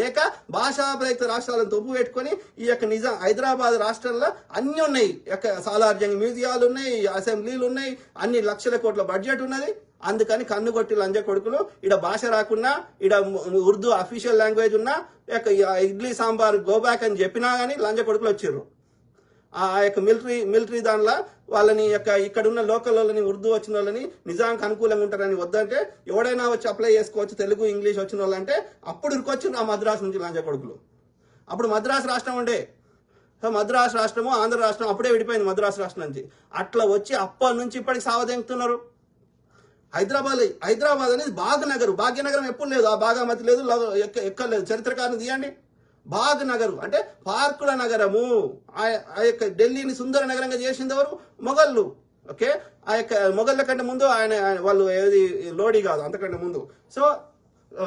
లేక భాషా ప్రయుక్త రాష్ట్రాలను తొప్పు పెట్టుకొని ఈ యొక్క నిజాం హైదరాబాద్ రాష్ట్రంలో అన్ని ఉన్నాయి. యొక్క సాలార్జంగ్ మ్యూజియాలు ఉన్నాయి అసెంబ్లీలు ఉన్నాయి అన్ని లక్షల కోట్ల బడ్జెట్ ఉన్నది. అందుకని కన్ను కొట్టి లంజ కొడుకులు ఇడ భాష రాకున్నా ఇడ ఉర్దూ అఫీషియల్ లాంగ్వేజ్ ఉన్నా యొక్క ఇడ్లీ సాంబార్ గోబ్యాక్ అని చెప్పినా కానీ లంజ కొడుకులు వచ్చిర్రు. ఆ యొక్క మిలిటరీ మిలిటరీ దానిలో వాళ్ళని యొక్క ఇక్కడ ఉన్న లోకల్ వాళ్ళని ఉర్దూ వచ్చిన వాళ్ళని నిజానికి అనుకూలంగా ఉంటారని వద్దంటే ఎవడైనా వచ్చి అప్లై చేసుకోవచ్చు తెలుగు ఇంగ్లీష్ వచ్చిన వాళ్ళంటే అప్పుడు ఇరుకొచ్చి ఆ మద్రాసు నుంచి లంచ కొడుకులు. అప్పుడు మద్రాసు రాష్ట్రం ఉండే. మద్రాసు రాష్ట్రము ఆంధ్ర రాష్ట్రం అప్పుడే విడిపోయింది మద్రాసు రాష్ట్రం నుంచి. అట్లా వచ్చి అప్పటి నుంచి ఇప్పటికి సావదెంగుతున్నారు. హైదరాబాద్ హైదరాబాద్ అనేది భాగ్యనగర్. భాగ్యనగరం ఎప్పుడు లేదు. ఆ భాగమతి లేదు ఎక్క- ఎక్కలేదు చరిత్రకారుని తీయండి. బాగ్ నగరు అంటే పార్కుల నగరము. ఆ- యొక్క ఢిల్లీని సుందర నగరంగా చేసింది ఎవరు? మొఘళ్ళు ఓకే? ఆ యొక్క మొఘళ్ళ కంటే ముందు ఆయన వాళ్ళు ఏది? లోడీ కాదు అంతకంటే ముందు. సో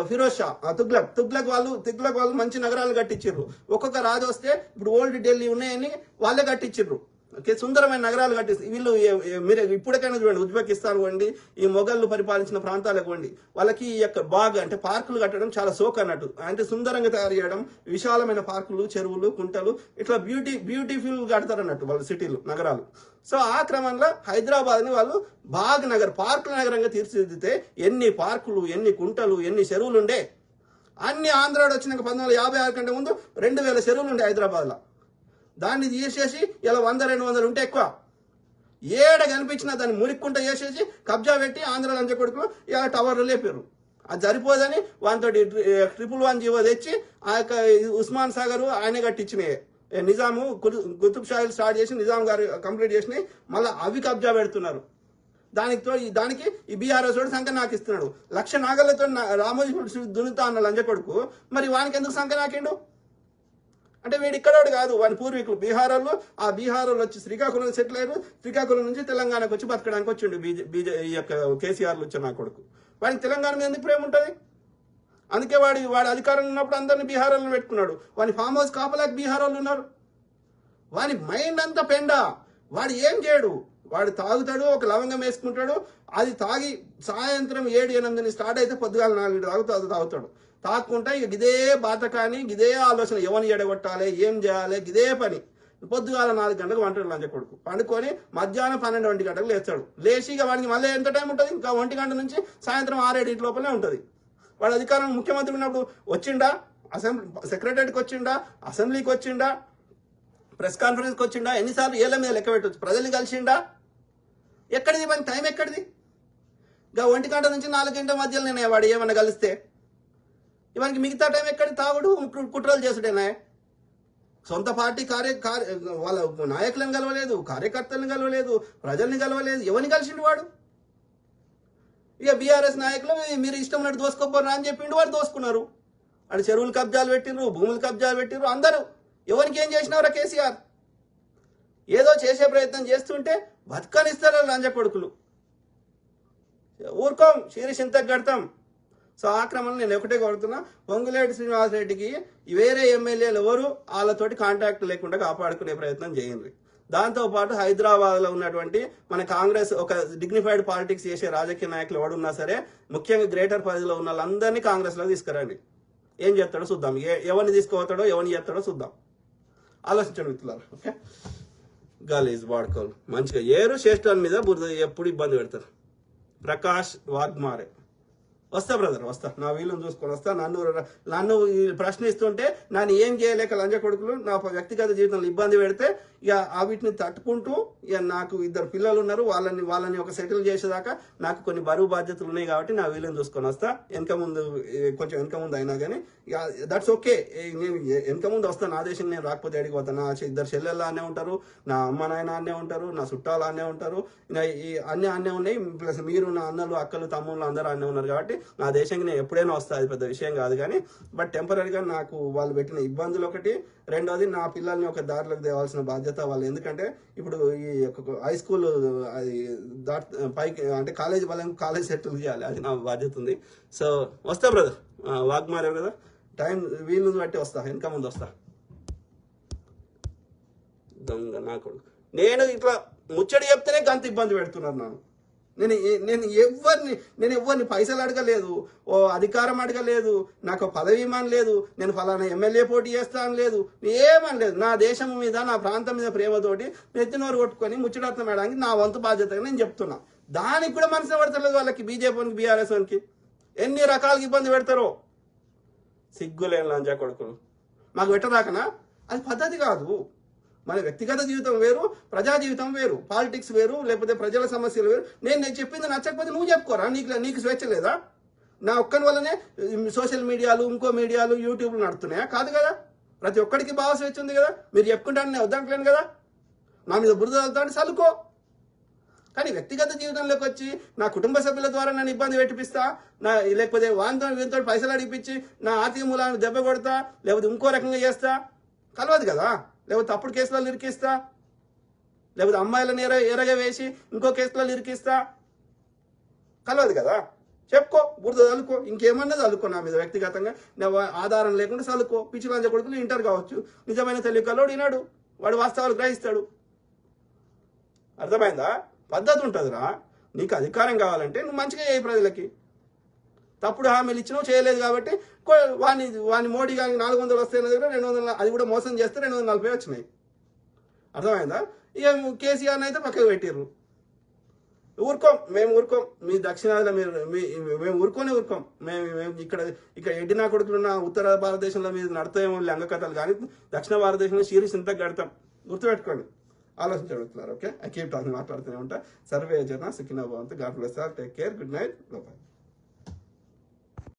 ఫిరోజ్ షా ఆ, తుగ్లక్. తుగ్లక్ వాళ్ళు తుగ్లక్ వాళ్ళు మంచి నగరాలు కట్టించారు ఒక్కొక్క రాజు వస్తే ఇప్పుడు ఓల్డ్ ఢిల్లీ ఉన్నాయని వాళ్ళే కట్టించారు ఓకే సుందరమైన నగరాలు కట్టిస్తారు వీళ్ళు మీరు ఇప్పటికైనా చూడండి ఉజ్బెకిస్తాన్ పోండి ఈ మొఘళ్ళు పరిపాలించిన ప్రాంతాలకు పోండి వాళ్ళకి ఈ యొక్క బాగ్ అంటే పార్కులు కట్టడం చాలా సోక్ అన్నట్టు. అంటే సుందరంగా తయారు చేయడం విశాలమైన పార్కులు చెరువులు కుంటలు ఇట్లా బ్యూటీ బ్యూటిఫుల్ కడతారు అన్నట్టు వాళ్ళ సిటీలు నగరాలు. సో ఆ క్రమంలో హైదరాబాద్ని వాళ్ళు బాగ్ నగర్ పార్కుల నగరంగా తీర్చిదిద్దితే ఎన్ని పార్కులు ఎన్ని కుంటలు ఎన్ని చెరువులు ఉండే అన్ని ఆంధ్రాడు వచ్చినాక పంతొమ్మిది వందల యాభై ఆరు కంటే ముందు రెండు వేల చెరువులు ఉండే హైదరాబాద్లో. దాన్ని తీసేసి ఇలా వంద రెండు వందలు ఉంటే ఎక్కువ. ఏడ కనిపించినా దాన్ని మురిక్కుంట చేసేసి కబ్జా పెట్టి ఆంధ్ర లంచ కొడుకులు ఇలా టవర్లు లేపారు. అది సరిపోదని వానితో ట్రిపుల్ వన్ జీవో తెచ్చి ఆ యొక్క ఉస్మాన్ సాగర్ ఆయనే కట్టించినాయి. నిజాము కుతు- కుతుబ్ స్టార్ట్ చేసి నిజాం గారు కంప్లీట్ చేసినాయి. మళ్ళీ అవి కబ్జా పెడుతున్నారు. దానికి తో దానికి ఈ బీఆర్ఎస్ వాడు సంఖ్య నాకు ఇస్తున్నాడు లక్ష నాగలతో నా- రామోజీ దున్నుతా అన్న లంజ కొడుకు. మరి వానికి ఎందుకు సంఖ్య నాకిండు అంటే వీడు ఇక్కడోడు కాదు వాని పూర్వీకులు బీహార్ ఆ బీహార్ వచ్చి శ్రీకాకుళం సెటిల్ అయ్యారు. శ్రీకాకుళం నుంచి తెలంగాణకు వచ్చి బతకడానికి వచ్చిండు బీజే బీజే ఈ యొక్క కేసీఆర్లు వచ్చి నా కొడుకు. వాడికి తెలంగాణ మీద ఎందుకు ప్రేమ ఉంటుంది? అందుకే వాడి వాడి అధికారంలో ఉన్నప్పుడు అందరిని బీహార్ పెట్టుకున్నాడు. వాని ఫామ్ హౌస్ కాపలాకి బీహార్ వాళ్ళు ఉన్నారు. వాని మైండ్ అంతా పెండ. వాడు ఏం చేయడు? వాడు తాగుతాడు ఒక లవంగం వేసుకుంటాడు. అది తాగి సాయంత్రం ఏడు ఎనిమిదిని స్టార్ట్ అయితే పొద్దుగాల నాలుగు తాగుతాడు తాగుతాడు. తాక్కుంటే ఇక గిదే కానీ గిదే ఆలోచన ఎవరిని ఎడగొట్టాలి ఏం చేయాలి గిదే పని. పొద్దుగాల నాలుగు గంటలకు వంటాడు లంచ కొడుకు. పండుకొని మధ్యాహ్నం పన్నెండు ఒంటి గంటలకు లేస్తాడు. లేచి ఇక వాడికి మళ్ళీ ఎంత టైం ఉంటుంది? ఇంకా ఒంటి గంట నుంచి సాయంత్రం ఆరేడింటి లోపలే ఉంటుంది. వాడు అధికారం ముఖ్యమంత్రి ఉన్నప్పుడు వచ్చిండా? అసెంబ్లీ సెక్రటరీకి వచ్చిండా? అసెంబ్లీకి వచ్చిండా? ప్రెస్ కాన్ఫరెన్స్కి వచ్చిండా? ఎన్నిసార్లు ఏళ్ళ మీద లెక్క పెట్టవచ్చు ప్రజల్ని కలిసిండా? ఎక్కడిది మన టైం ఎక్కడిది? ఇంకా ఒంటి గంట నుంచి నాలుగు గంటల మధ్యలో నేను వాడు ఏమన్నా కలిస్తే ఇవానికి మిగతా టైం ఎక్కడ తాగుడు? కు- కుట్రలు చేసుడేనా సొంత పార్టీ కార్య వాళ్ళ నాయకులను కలవలేదు కార్యకర్తలను కలవలేదు ప్రజల్ని కలవలేదు ఎవరిని కలిసిండు వాడు? ఇక బీఆర్ఎస్ నాయకులు మీరు ఇష్టం ఉన్నట్టు దోసుకోపోరా అని చెప్పిండు వాడు దోసుకున్నారు. అటు చెరువులు కబ్జాలు పెట్టిండ్రు భూములు కబ్జాలు పెట్టిండ్రు అందరూ. ఎవరికి ఏం చేసినారా కేసీఆర్? ఏదో చేసే ప్రయత్నం చేస్తుంటే బతకనిస్తారు లంజ కొడుకులు. ఊరుకోం ఇంతకు కడతాం. సో ఆ క్రమంలో నేను ఒకటే కోరుతున్నా పొంగులేటి శ్రీనివాసరెడ్డికి వేరే ఎమ్మెల్యేలు ఎవరు వాళ్ళతోటి కాంటాక్ట్ లేకుండా కాపాడుకునే ప్రయత్నం చేయండి. దాంతో పాటు ఉన్నటువంటి మన కాంగ్రెస్ ఒక డిగ్నిఫైడ్ పాలిటిక్స్ చేసే రాజకీయ నాయకులు ఎవడున్నా సరే ముఖ్యంగా గ్రేటర్ పరిధిలో ఉన్న వాళ్ళందరినీ కాంగ్రెస్లో తీసుకురండి. ఏం చేస్తాడో చూద్దాం. ఏ- ఎవరిని తీసుకుపోతాడో ఎవరిని చేస్తాడో చూద్దాం. ఆలోచించండి మిత్రులారు ఓకే? గలీజ్ వాడుకోవాలి. మంచిగా ఏరు శ్రేష్ఠాల మీద బురద ఎప్పుడు ఇబ్బంది పెడతారు. ప్రకాష్ వాగ్మారే. వస్తా బ్రదర్ వస్తా. నా వీలుని చూసుకొని వస్తా. నన్ను నన్ను ప్రశ్నిస్తుంటే నన్ను ఏం చేయలేక లంజ కొడుకులు నా వ్యక్తిగత జీవితంలో ఇబ్బంది పెడితే ఇక ఆ వీటిని తట్టుకుంటూ ఇక నాకు ఇద్దరు పిల్లలు ఉన్నారు వాళ్ళని వాళ్ళని ఒక సెటిల్ చేసేదాకా నాకు కొన్ని బరువు బాధ్యతలు ఉన్నాయి కాబట్టి నా వీలుని చూసుకొని వస్తా. వెనక ముందు కొంచెం వెనక ముందు అయినా కానీ ఇక దట్స్ ఓకే నేను వెనక ముందు వస్తాను నా దేశం నేను రాకపోతే అడిగి పోతాను నా ఇద్దరు చెల్లెళ్ళు అనే ఉంటారు నా అమ్మ నాయన అనే ఉంటారు నా చుట్టాలు అనే ఉంటారు ఈ అన్ని అన్నే ఉన్నాయి. ప్లస్ మీరు నా అన్నలు అక్కలు తమ్ముళ్ళు అందరూ అన్నీ ఉన్నారు కాబట్టి నా దేశానికి నేను ఎప్పుడైనా వస్తా అది పెద్ద విషయం కాదు కానీ బట్ టెంపరీగా నాకు వాళ్ళు పెట్టిన ఇబ్బందులు ఒకటి. రెండోది నా పిల్లల్ని ఒక దారిలోకి తేవాల్సిన బాధ్యత వాళ్ళు. ఎందుకంటే ఇప్పుడు ఈ హై స్కూల్ అది దాట్ పైకి అంటే కాలేజ్ వాళ్ళని కాలేజ్ సెటిల్ చేయాలి. అది నా బాధ్యత ఉంది. సో వస్తా బ్రదర్ వాక్ మారే కదా. టైం వీలు బట్టి వస్తా. వెనక ముందు వస్తా. దొంగ నా కొడుకు. నేను ఇట్లా ముచ్చడి చెప్తేనే గంత ఇబ్బంది పెడుతున్నారు నాకు నేను నేను ఎవరిని నేను ఎవరిని పైసలు అడగలేదు. ఓ అధికారం అడగలేదు. నాకు పదవి ఇమ్మని లేదు. నేను ఫలానా ఎమ్మెల్యే పోటీ చేస్తాను లేదు. ఏమని లేదు. నా దేశం మీద నా ప్రాంతం మీద ప్రేమతోటి నెత్తినోరు కొట్టుకొని ముచ్చటత్నం వేయడానికి నా వంతు బాధ్యతగా నేను చెప్తున్నా. దానికి కూడా మనసు పడతలేదు వాళ్ళకి బీజేపీకి బీఆర్ఎస్ వానికి. ఎన్ని రకాలకి ఇబ్బంది పెడతారో. సిగ్గులేని లంజా కొడుకులు. మాకు పెట్టరాకనా? అది పద్ధతి కాదు. మన వ్యక్తిగత జీవితం వేరు ప్రజా జీవితం వేరు పాలిటిక్స్ వేరు లేకపోతే ప్రజల సమస్యలు వేరు. నేను నేను చెప్పింది నచ్చకపోతే నువ్వు చెప్పుకోరా నీకు నీకు స్వేచ్ఛ లేదా? నా ఒక్కని వల్లనే సోషల్ మీడియాలు ఇంకో మీడియాలు యూట్యూబ్లు నడుతున్నాయా? కాదు కదా. ప్రతి ఒక్కడికి భావ స్వేచ్ఛ ఉంది కదా. మీరు చెప్పుకుంటాను నేను వద్దంటలేను కదా. నా మీద బురద వెళ్తాను చదువుకో కానీ వ్యక్తిగత జీవితంలోకి వచ్చి నా కుటుంబ సభ్యుల ద్వారా నన్ను ఇబ్బంది పెట్టిపిస్తా నా లేకపోతే వాంతో వీరితో పైసలు అడిగిపించి నా ఆర్థిక మూలాన్ని దెబ్బ కొడతా లేకపోతే ఇంకో రకంగా చేస్తా కలవదు కదా. లేకపోతే తప్పుడు కేసులలో ఇరికిస్తా? లేకపోతే అమ్మాయిలను ఎర ఎరగ వేసి ఇంకో కేసులలో ఇరికిస్తా? కలవదు కదా. చెప్పుకో బురద చల్లుకో ఇంకేమన్నా చదువుకో నా మీద వ్యక్తిగతంగా. ఆధారం లేకుండా చల్లుకో పిచ్చి లంచ కొడుకులు ఇంటర్ కావచ్చు. నిజమైన తెలివి కల్లోడు వినాడు వాడు వాస్తవాలు గ్రహిస్తాడు. అర్థమైందా? పద్ధతి ఉంటుందిరా. నీకు అధికారం కావాలంటే నువ్వు మంచిగా చేయి ప్రజలకి. తప్పుడు హామీలు ఇచ్చినావు చేయలేదు కాబట్టి వాని వాని మోడీ కానీ నాలుగు వందలు వస్తే దగ్గర రెండు వందల అది కూడా మోసం చేస్తే రెండు వందల నలభై వచ్చినాయి. అర్థమైందా? ఇక కేసీఆర్ అయితే పక్కకు పెట్టిర్రు. ఊరుకోం మేము ఊరుకోం. మీ దక్షిణాదిలో మీరు మీ మేము ఊరుకోనే ఊరుకోం. మేము మేము ఇక్కడ ఇక్కడ ఎడ్డినా కొడుకులున్న ఉత్తర భారతదేశంలో మీరు నడతాయేమో లంగ కథలు కానీ దక్షిణ భారతదేశంలో సిరీస్ ఇంత గడతాం. గుర్తుపెట్టుకోండి. ఆలోచించగలుగుతున్నారు ఓకే? ఐ కీప్ టాకింగ్ మాట్లాడుతూనే ఉంటా. సర్వే జన సుఖినా భవంతు. God bless take care good night bye